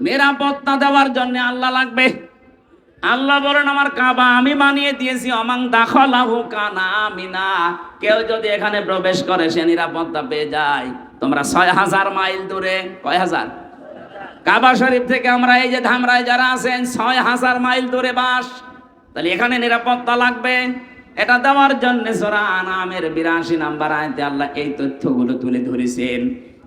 নিরাপত্তা দেওয়ার জন্য আল্লাহ লাগবে। আল্লাহ বলেন, আমার কাবা আমি বানিয়ে দিয়েছি, অমাং দাখলাহু কানা আমিনা। কেউ যদি এখানে প্রবেশ করে, সে নিরাপত্তা পেয়ে যায়। তোমরা ছয় হাজার মাইল দূরে। কয় হাজার? কাবা শরীফ থেকে আমরা এই যে ধামরায় যারা আছেন, ছয় হাজার মাইল দূরে বাস। তাহলে এখানে নিরাপত্তা লাগবে। এটা দেওয়ার জন্য সোরা আনামের বিরাশি নাম্বার আয়তে আল্লাহ এই তথ্যগুলো তুলে ধরেছেন।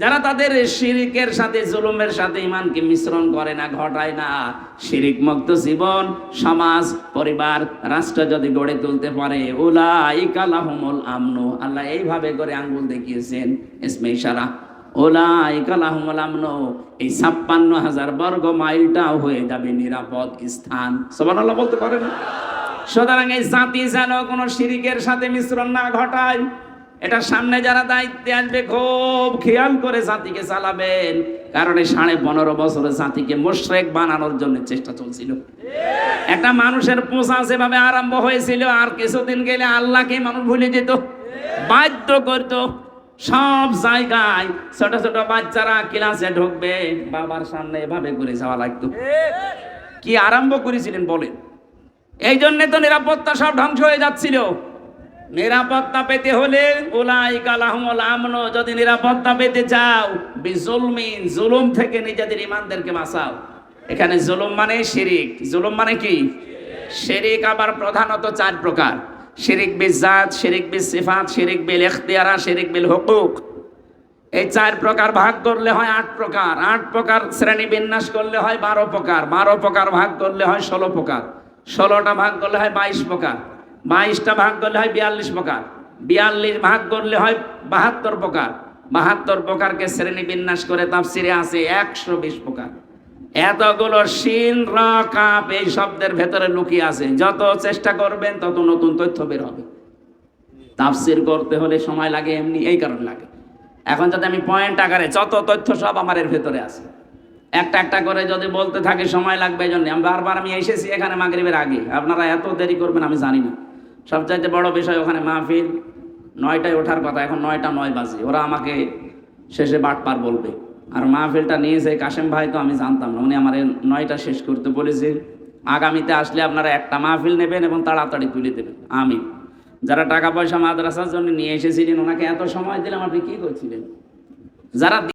যারা তাদের শিরিকের সাথে, জুলুমের সাথে ইমানকে মিশ্রণ করে না, ঘটায় না শিরিক মুক্ত জীবন, সমাজ, পরিবার, রাষ্ট্র যদি গড়ে তুলতে পারে ওলা ইকালাহমুল আমনু। আল্লাহ এইভাবে করে আঙ্গুল দেখিয়েছেন, ইসমে ইশারা। ওলা ইকালাহমুল আমনু, এই ছাপ্পান্ন হাজার বর্গ মাইলটাও হয়ে যাবে নিরাপদ স্থান। সবার বলতে পারেন সুতরাং এই জাতি যেন কোনো শিরিকের সাথে মিশ্রণ না ঘটায় এটা সামনে যারা দায়িত্বে আসবে, খুব খেয়াল করে জাতিকে চালাবেন। কারণ এই সাড়ে পনেরো বছরে জাতিকে মোশরেক বানানোর জন্য চেষ্টা চলছিল। একটা মানুষের পোষা যেভাবে আরম্ভ হয়েছিল, আর কিছুদিন গেলে আল্লাহকে মানুষ ভুলে যেত, বাধ্য করত। সব জায়গায় ছোট ছোট বাচ্চারা ক্লাসে ঢুকবে, বাবার সামনে এভাবে ঘুরে যাওয়া লাগতো। কি আরম্ভ করেছিলেন বলেন? এই জন্যে তো নিরাপত্তা সব ধ্বংস হয়ে যাচ্ছিল। নিরাপত্তা পেতে হলে ওলাই কালাহমল আমনো যদি নিরাপত্তা পেতে চাও, বিজুলমিন, জুলুম থেকে নিজেদের ইমানদেরকে বাঁচাও। এখানে জুলুম মানে শিরিক। জুলুম মানে কি? শিরিক আবার প্রধানত চার প্রকার। শিরিক বিল জাত, শিরিক বিল সিফাত, শিরিক বিল ইখতিয়ারা, শিরিক বিল হকুক। এই চার প্রকার ভাগ করলে হয় আট প্রকার। আট প্রকার শ্রেণি বিন্যাস করলে হয় বারো প্রকার। বারো প্রকার ভাগ করলে হয় ষোলো প্রকার। ষোলোটা ভাগ করলে হয় বাইশ প্রকার। বাইশটা ভাগ করলে হয় বিয়াল্লিশ প্রকার। বিয়াল্লিশ ভাগ করলে হয় বাহাত্তর প্রকার। বাহাত্তর প্রকারকে শ্রেণি বিন্যাস করে তাফসিরে আছে একশো বিশ প্রকার। এতগুলো শিন, র, কাপ এই শব্দের ভেতরে লুকিয়ে আছে। যত চেষ্টা করবেন, তত নতুন তথ্য বের হবে। তাফসির করতে হলে সময় লাগে, এমনি এই কারণে লাগে। এখন যদি আমি পয়েন্ট আকারে যত তথ্য সব আমার এর ভেতরে আছে। একটা একটা করে যদি বলতে থাকে সময় লাগবে এই জন্য। বারবার আমি এসেছি এখানে মাগরিবের আগে। আপনারা এত দেরি করবেন আমি জানি না। সবচাইতে বড় বিষয় ওখানে মাহফিল, নয়টায় ওঠার কথা, এখন নয়টা নয় বাজে। ওরা আমাকে শেষে বাটপার বলবে। আর মাহফিলটা নিয়েছে কাশেম ভাই তো আমি জানতাম না, উনি আমার নয়টা শেষ করতে বলেছে। আগামীতে আসলে আপনারা একটা মাহফিল নেবেন এবং তাড়াতাড়ি তুলে দেবেন। আমি যারা টাকা পয়সা মাদ্রাসার জন্য নিয়ে এসেছিলেন, ওনাকে এত সময় দিলাম, আপনি কি করছিলেন? যারা